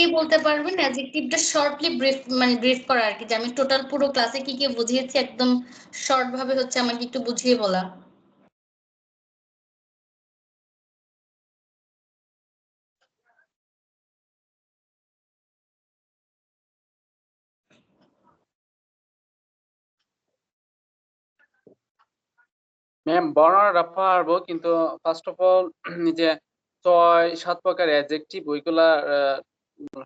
কি বলতে পারবেন? অ্যাডজেক্টিভটা শর্টলি ব্রিফ মানে ব্রিফ করা আর কি, যে আমি টোটাল পুরো ক্লাসে কি কি বুঝিয়েছি, একদম শর্ট ভাবে হচ্ছে আমাকে একটু বুঝিয়ে বলা। ম্যাম বর্ণনাটা পারব কিন্তু ফার্স্ট অফ অল যে ছয়, সাত প্রকার অ্যাডজেক্টিভ ওইগুলা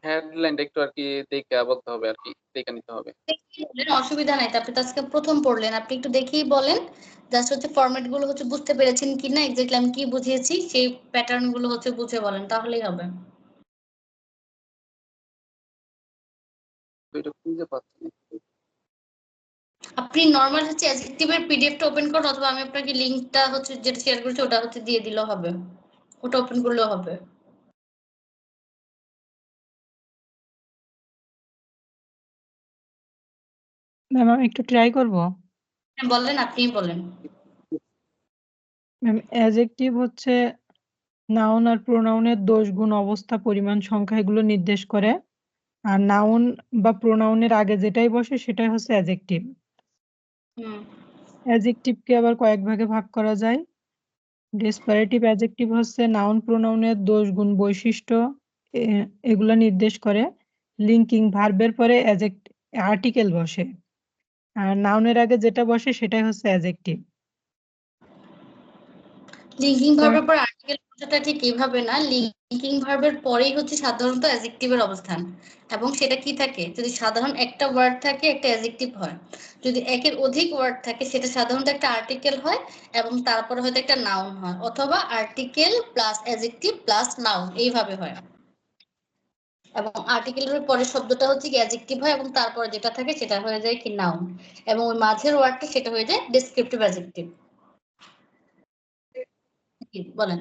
হেডলাইনটা একটু আর কি দেখে বলতে হবে আর কি দেখে নিতে হবে। অসুবিধা নাই আপনি তো আজকে প্রথম পড়লেন। আপনি একটু দেখেই বলেন জাস্ট হচ্ছে ফরম্যাটগুলো হচ্ছে বুঝতে পেরেছেন কিনা এক্স্যাক্টলি আমি কি বুঝিয়েছি সেই প্যাটার্নগুলো হচ্ছে বুঝে বলেন তাহলেই হবে। এটা খুঁজে পাচ্ছি আপনি নর্মাল হচ্ছে অ্যাডজেক্টিভের পিডিএফটা ওপেন করুন অথবা আমি আপনাকে লিংকটা হচ্ছে যেটা শেয়ার করেছি ওটা হচ্ছে দিয়ে দিলেও হবে। ওটা ওপেন করলেও হবে। ম্যাম আমি একটু ট্রাই করব। হ্যাঁ, বলেন আপনিই বলেন। ম্যাম অ্যাডজেক্টিভ হচ্ছে নাউন আর প্রোনাউনের দোষ গুণ অবস্থা পরিমাণ সংখ্যা এগুলো নির্দেশ করে। আর নাউন বা প্রোনাউনের আগে যেটাই বসে সেটাই হচ্ছে অ্যাডজেক্টিভ হুম। অ্যাডজেক্টিভকে আবার কয়েক ভাগে ভাগ করা যায়। ডিসপারেটিভ অ্যাডজেক্টিভ হচ্ছে নাউন প্রোনাউনের দোষ গুণ বৈশিষ্ট্য এগুলা নির্দেশ করে। লিঙ্কিং ভার্বের পরে অ্যাজেক্ট আর্টিকেল বসে। আর নাউনের আগে যেটা বসে সেটাই হচ্ছে অ্যাডজেক্টিভ লিঙ্কিং ভার্বের পর আর্টিকেল কথাটা ঠিক এইভাবে না লিঙ্কিং ভার্বের পরেই হচ্ছে সাধারণত অ্যাডজেক্টিভের অবস্থান। এবং সেটা কি থাকে? যদি সাধারণ একটা ওয়ার্ড থাকে একটা অ্যাডজেক্টিভ হয়। যদি একের অধিক ওয়ার্ড থাকে সেটা সাধারণত একটা আর্টিকেল হয় এবং তারপরে হয়তো একটা নাউন হয়। অথবা article plus adjective plus noun এইভাবে হয়। এবং আর্টিকেলের পরের শব্দটা হচ্ছে কি অ্যাডজেক্টিভ হয় এবং তারপরে যেটা থাকে সেটা হয়ে যায় কি নাউন এবং ওই মাঝের ওয়ার্ডটা সেটা হয়ে যায় ডেসক্রিপটিভ অ্যাডজেক্টিভ বলেন।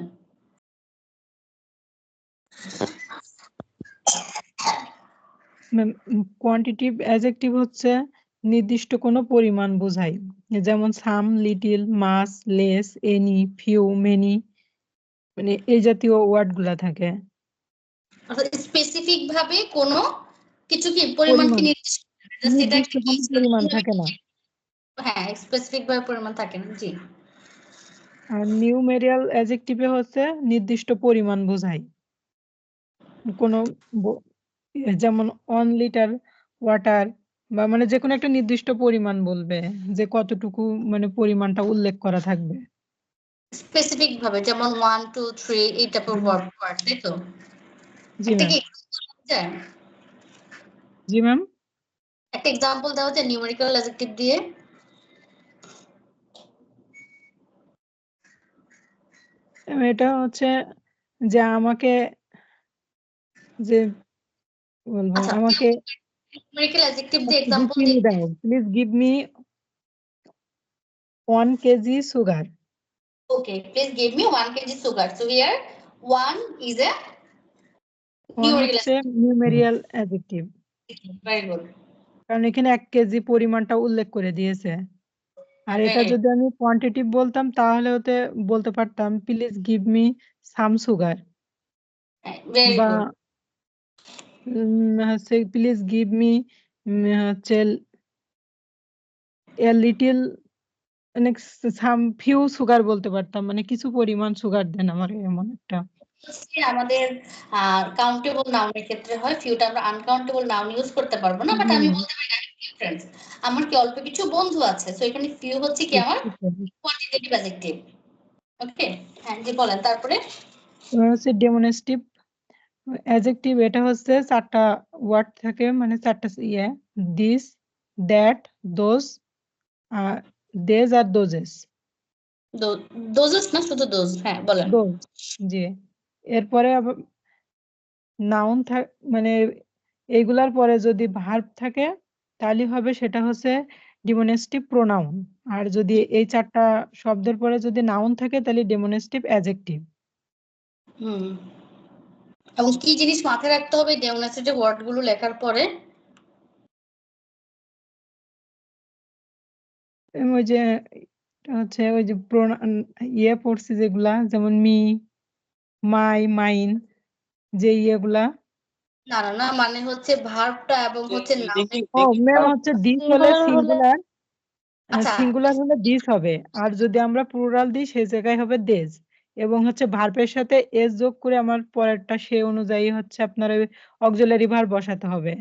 কোয়ান্টিটিভ অ্যাডজেক্টিভ হচ্ছে নির্দিষ্ট কোনো পরিমাণ বোঝায় যেমন some little much less any few many মানে এই জাতীয় ওয়ার্ডগুলা থাকে। অর্থাৎ স্পেসিফিক ভাবে কোনো কিছু কি পরিমাণ। কি নির্দিষ্ট পরিমাণ থাকে না। হ্যাঁ স্পেসিফিক ভাবে পরিমাণ থাকে না জি। আর নিউমেরিয়াল অ্যাডজেক্টিভে হচ্ছে নির্দিষ্ট পরিমাণ বোঝায়। কোনো যেমন অন লিটার ওয়াটার বা মানে যে কোনো একটা নির্দিষ্ট পরিমাণ বলবে যে কতটুকু মানে পরিমাণটা উল্লেখ করা থাকবে। স্পেসিফিক ভাবে যেমন ওয়ান টু থ্রি এই টাইপের ওয়ার্ড তাই তো? জি ম্যাম যায় জি ম্যাম একটা এক্সাম্পল দেওয়া যায় নিউমেরিক্যাল অ্যাডজেক্টিভ দিয়ে। এটা হচ্ছে যে আমাকে যে বলব আচ্ছা আমাকে নিউমেরিক্যাল অ্যাডজেক্টিভ দিয়ে চিনি দাও। Please give me one KG sugar give me one kg sugar. So here, one is a one numerical হচ্ছে নিউমেরিয়াল অ্যাডজেক্টিভ. কারণ এখানে এক কেজি পরিমাণটা উল্লেখ করে দিয়েছে। আর এটা যদি আমি কোয়ান্টিটিভ বলতাম তাহলে হতে বলতে পারতাম please give me some sugar বা হচ্ছে প্লিজ গিভ মি হচ্ছে এ লিটিল মানে সাম ফিউ সুগার বলতে পারতাম। মানে কিছু পরিমাণ সুগার দেন আমার এমন একটা। আমাদের কাউন্টেবল নাউনের ক্ষেত্রে হয়। ফিউটা আমরা আনকাউন্টেবল নাউন ইউজ করতে পারব না বাট আমি বলতে পারি ফ্রেন্ডস আমার কি অল্প কিছু বন্ধু আছে? সো এখানে ফিউ হচ্ছে কি আমার? কোয়ান্টিটেটিভ অ্যাডজেক্টিভ ওকে হ্যাঁ জি বলেন তারপরে? হচ্ছে অ্যাডজেক্টিভ এটা হচ্ছে চারটা ওয়ার্ড থাকে মানে চারটা ইয়ে। দিস দ্যাট দোজ দেজ আর দোজেস দোজস না শুধু দোজ হ্যাঁ বলেন। দোজ জি। এরপরে নাউন থাক মানে এইগুলার পরে যদি ভার্ব থাকে তাহলে হবে সেটা হচ্ছে ডিমনস্ট্রেটিভ প্রোনাউন আর যদি এই চারটা শব্দের পরে যদি নাউন থাকে তাহলে ডেমনস্ট্রেটিভ অ্যাডজেক্টিভ হুম। এবং কি জিনিস মাথায় রাখতে হবে ডেমোনেস্ট্রেটিভ ওয়ার্ডগুলো লেখার পরে? ওই যে হচ্ছে ওই যে ইয়ে পড়ছি যেগুলা যেমন মি মাই মাইন যে ইয়েগুলা না না না মানে হচ্ছে ভার্বটা এবং হচ্ছে noun ও ম্যাম হচ্ছে দিস হলে সিঙ্গুলার আচ্ছা। সিঙ্গুলার হলে দিস হবে। আর যদি আমরা প্লুরাল দিই সেই জায়গায় হবে দেজ এবং হচ্ছে ভার্বের সাথে এস যোগ করে আমার পরেরটা সে অনুযায়ী হচ্ছে আপনার অক্সিলারি ভার্ব বসাতে হবে।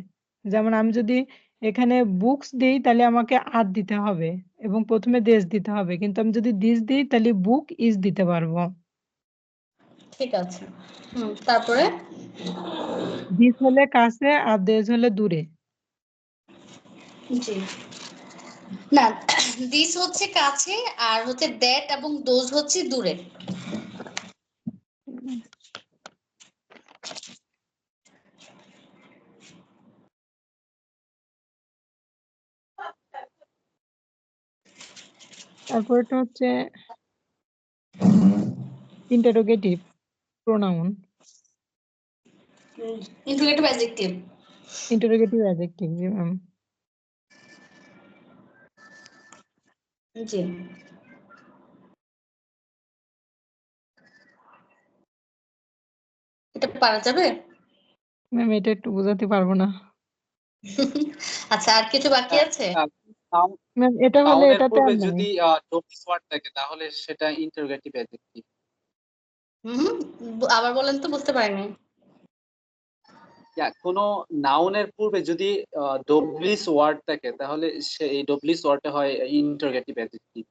যেমন আমি যদি এখানে বুকস দিই তাহলে আমাকে আর দিতে হবে এবং প্রথমে দেশ দিতে হবে। কিন্তু আমি যদি দিস দিই তাহলে বুক ইজ দিতে পারব। ঠিক আছে। হুম। তারপরে? দিস হলে কাছে আর দেশ হলে দূরে। জি। না দিস হচ্ছে কাছে আর হচ্ছে দ্যাট এবং দোজ হচ্ছে দূরে। তারপরটা হচ্ছে interrogative pronoun integrative adjective interrogative adjective জি ম্যাম জি এটা পারা যাবে? ম্যাম এটা একটু বোঝাতে পারব না। আচ্ছা আর কিছু বাকি আছে? ম্যাম এটা হলে এটাতে যদি ডব্লিউএস ওয়ার্ড থাকে তাহলে সেটা ইন্টারোগেটিভ অ্যাডজেক্টিভ হুম আবার বলেন তো বুঝতে পারিনি। কোনো নাউনের পূর্বে যদি ডব্লিউএস ওয়ার্ড থাকে তাহলে সে এই ডব্লিউএস ওয়ার্ডটা হয় ইন্টারোগেটিভ অ্যাডজেক্টিভ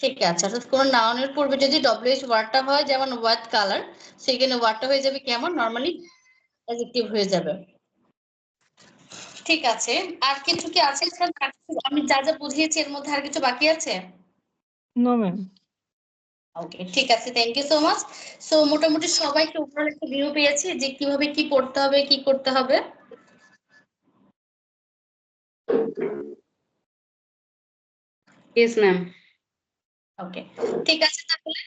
ঠিক আছে অর্থাৎ কোন নাউনের পূর্বে যদি ডব্লিউএইচ ওয়ার্ডটা হয় যেমন হোয়াইট কালার সেখানে ওয়ার্ডটা হয়ে যাবে কেমন? নরমালি অ্যাডজেক্টিভ হয়ে যাবে। ঠিক আছে আর কিছু কি আছে? স্যার আমি যা যা বুঝিয়েছি এর মধ্যে আর কিছু বাকি আছে? নো ম্যাম ওকে ঠিক আছে thank you so much so মোটামুটি সবাইকে ওভারঅল একটা ভিউ পেয়েছি যে কীভাবে কি পড়তে হবে কি করতে হবে? ইয়েস ম্যাম ওকে ঠিক আছে তাহলে।